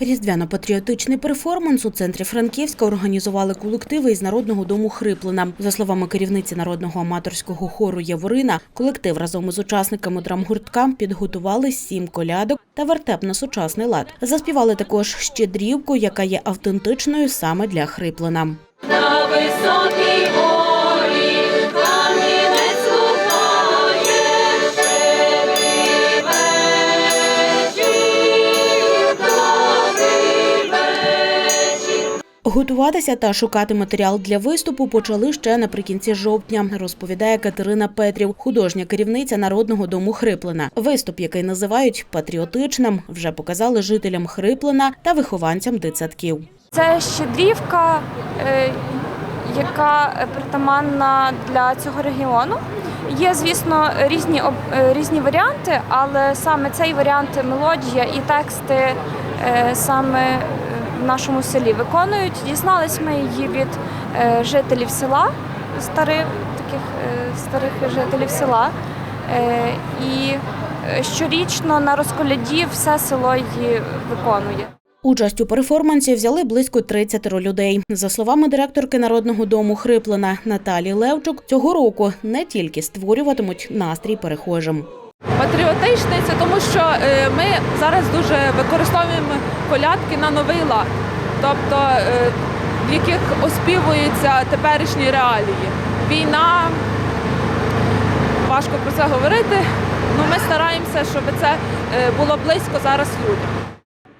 Різдвяно-патріотичний перформанс у центрі Франківська організували колективи із народного дому Хриплина. За словами керівниці народного аматорського хору Яворина, колектив разом із учасниками драмгуртка підготували сім колядок та вертеп на сучасний лад. Заспівали також щедрівку, яка є автентичною саме для Хриплина. На високій Готуватися та шукати матеріал для виступу почали ще наприкінці жовтня, розповідає Катерина Петрів, художня керівниця народного дому Хриплина. Виступ, який називають патріотичним, вже показали жителям Хриплина та вихованцям дитсадків. Це щедрівка, е, яка притаманна для цього регіону. Є, звісно, різні е, різні варіанти, але саме цей варіант мелодія і тексти е, саме в нашому селі виконують. Дізнались ми її від е, жителів села, старих таких е, старих жителів села. Е, І щорічно на розколяді все село її виконує. Участь у перформансі взяли близько 30 людей. За словами директорки народного дому Хриплина Наталі Левчук, цього року не тільки створюватимуть настрій перехожим. Патріотичний це тому, що е, ми зараз дуже використовуємо колядки на новий лад, тобто е, в яких оспівуються теперішні реалії. Війна, важко про це говорити. Ну, ми стараємося, щоб це е, було близько зараз людям.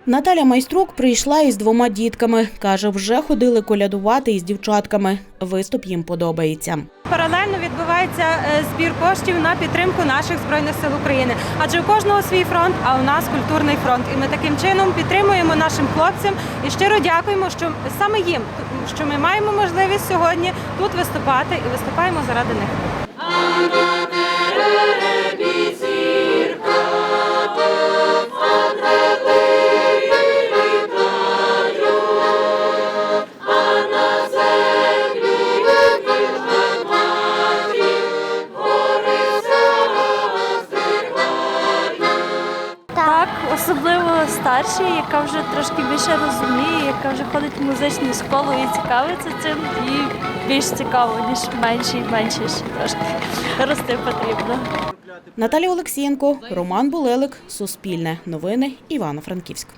Наталя Майструк прийшла із двома дітками. Каже, вже ходили колядувати із дівчатками. Виступ їм подобається. Паралельно відбувається е, збір коштів на підтримку наших збройних сил України. Адже у кожного свій фронт, а у нас культурний фронт. І ми таким чином підтримуємо нашим хлопцям і щиро дякуємо, що саме їм, що ми маємо можливість сьогодні тут виступати і виступаємо заради них. Особливо старші, яка вже трошки більше розуміє, яка вже ходить в музичну школу і цікавиться цим, і більш цікаво, ніж менші, менше ще трошки рости потрібно. Наталія Олексієнко, Роман Булелик, Суспільне новини, Івано-Франківськ.